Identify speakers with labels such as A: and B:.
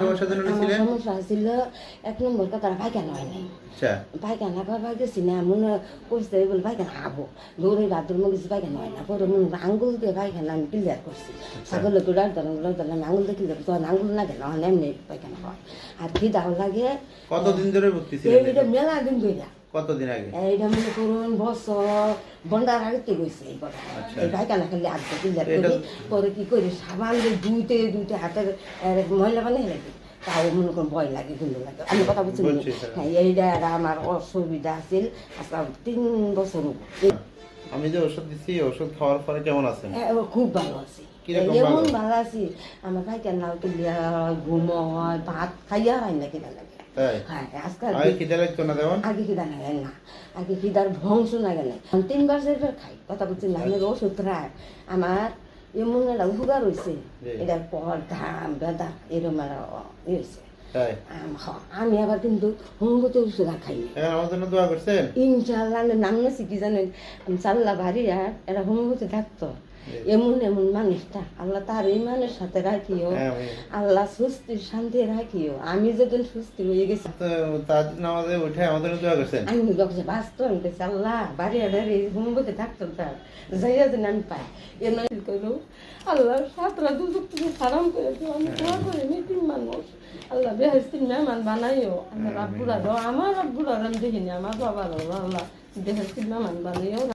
A: সমস্যা ছিল এক নম্বর কথা পায়খানা হয় নাই।
B: আচ্ছা।
A: পায়খানা বাবা গেছি না মনে করছে বলে পায়খানা আবো দৌড়ে বাথরুম গেছি পায়খানা হয় না। পরে মনে আঙ্গুল দিয়ে পায়খানা আমি ক্লিয়ার করছি। ছাগল গুড়ার ধরুন ধরলাম আঙ্গুল দিয়ে ক্লিয়ার তখন আঙ্গুল না এমনি পায়খানা হয়। আর খিদাও লাগে
B: কতদিন ধরে ভর্তি ছিলেন
A: মেলা দিন ধইরা।
B: কতদিন আগে?
A: এইটা মনে করুন বছর বন্ডার আগে গেছে এই কথা
B: আচ্ছা।
A: এই পায়খানা খালি আগে
B: এটা-
A: পরে কি করি সাবান দিয়ে ধুইতে ধুইতে হাতের ময়লা বানিয়ে লাগে তাও মনে করুন ভয় লাগে কিন্তু লাগে। আমি কথা না।
B: স্যার।
A: হ্যাঁ এইটা আমার অসুবিধা আছিল আজকাল তিন বছর
B: আমি যে ওষুধ দিচ্ছি ওষুধ খাওয়ার পরে কেমন আছেন?
A: হ্যাঁ, খুব ভালো আছি। এমন
B: ভালো?
A: আছি। আমার ক্লিয়ার হয় ঘুম হয় ভাত খাইয়া হয় না কিনা লাগে।
B: তাই?
A: হ্যাঁ আজকাল
B: আগে খিদে লাগতো না তেমন?
A: আগে খিদা লাগে না। আগে খিদার ভংস লাগে না আমি তিনবার চারবার খাই কথা বলছি না আমি ওষুধ খাই আমার এমন একটা উপকার হয়েছে এটার পর ঘাম এরকম হয়েছে
B: তাই?
A: আমি আবার কিন্তু ওষুধ আর খাই না
B: এখন আমার জন্য দোয়া করছেন?
A: ইনশাল্লাহ নাম কি জানেন। চাল্লা ভারী আর এরা হোমগতি থাকতো। এমন এমন মানুষটা। আল্লাহ তার ইমানের সাথে রাখিও।
B: হ্যাঁ,
A: আল্লাহ সুস্থির শান্তি রাখিও। আমি সুস্থ হয়ে গেছি।
B: তার নামাজে উঠে আমাদের দোয়া করছেন?
A: আমি বাঁচতো আমি কেছি আল্লাহ। বাড়ি আড়ে হুমবতে থাকতো তার। যাইয়া যেন আমি পাই। এ নয় করো আল্লাহ সাতরা দুজক তুমি হারাম করে দিও আমি দোয়া মিটিং মানুষ। আল্লাহ বেহেস্তির মেহমান বানাইও। আমার আব্বুরা আমার আব্বুরা আমি দেখিনি আমার বাবার আল্লাহ বেহেস্তির মেহমান বানাইও